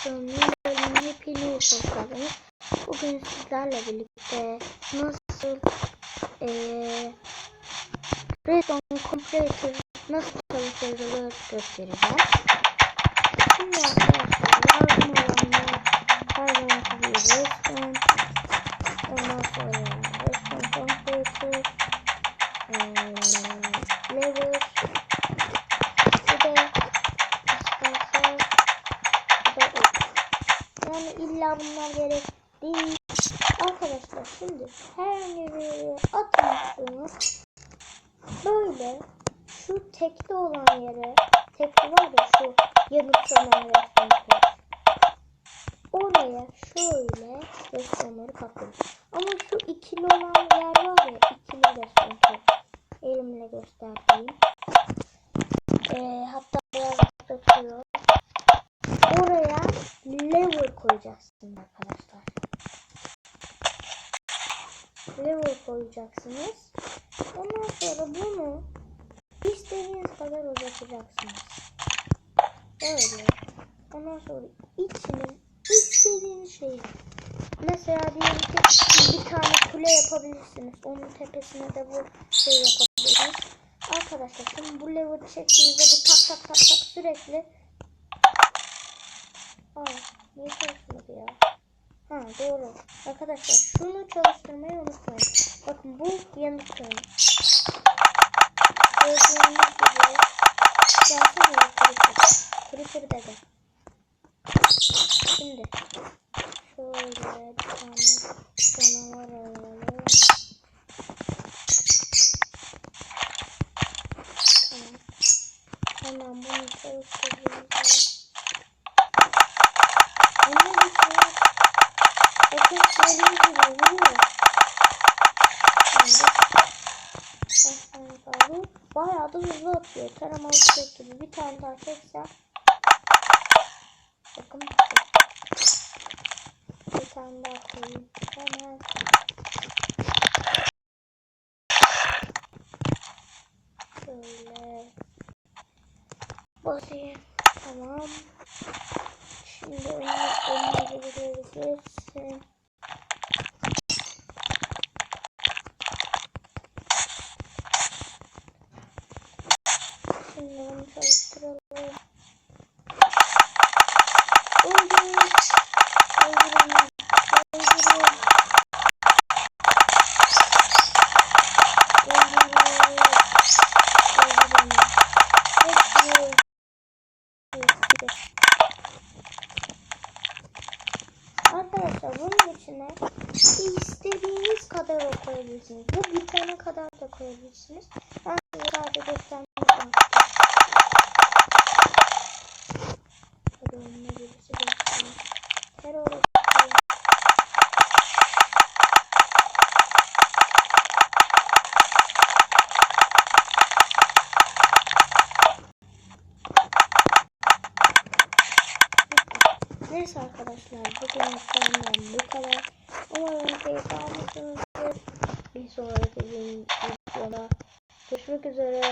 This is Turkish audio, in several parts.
Bölümünün hepiniz hoş geldiniz. Bugün sizlerle birlikte nasıl eee Redstone Completer nasıl çalıştırılır göstereceğim. Şimdi arkadaşlar lazım gibi Redstone ondan sonra illa bunlar gerek değil. Arkadaşlar şimdi bir yere atmışsınız. Böyle şu tekli olan yere tekli var ya şu yanıp sönen restoranlar. Oraya şöyle restoranları kapatın. Ama şu ikili olan yer var ya ikili restoran. Elimle göstereyim. Ee, hatta biraz tutuyor. Lever koyacaksınız arkadaşlar. Lever koyacaksınız. Ondan sonra bunu istediğiniz kadar uzatacaksınız. Böyle. Ondan sonra içine istediğiniz şeyi Mesela diyelim ki bir tane kule yapabilirsiniz. Onun tepesine de bu şey yapabilirsiniz. Arkadaşlar şimdi bu lever çektiğinizde bu tak tak tak tak sürekli Aa, niye çalışmadı ya? Ha doğru. Arkadaşlar şunu çalıştırmayı unutmayın. Bakın bu yanık kırmızı. Gördüğünüz gibi gelsene ya Creeper. Creeper dede. Şimdi şöyle bir tane canavar alalım. Tamam. Hemen bunu çalıştıracağız. Onun dışında ateş dediğim gibi vuruyor. Şimdi kaç tane kaldı? Bayağı da hızlı atıyor. Taramalı tüfek gibi. Bir tane daha çeksem. Bakın. Bir tane daha koyayım. Hemen. Şöyle. Basayım. Tamam. Şimdi önüne önüne gidebilirsin. Şimdi içine istediğiniz kadar koyabilirsiniz. Bu bitene kadar da koyabilirsiniz. Ben size sadece göstermek Neyse arkadaşlar bugün senden bu kadar. Umarım keyif almışsınızdır. Bir sonraki videoda görüşmek üzere.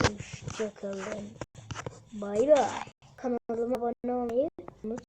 Hoşçakalın. Bay bay. Kanalıma abone olmayı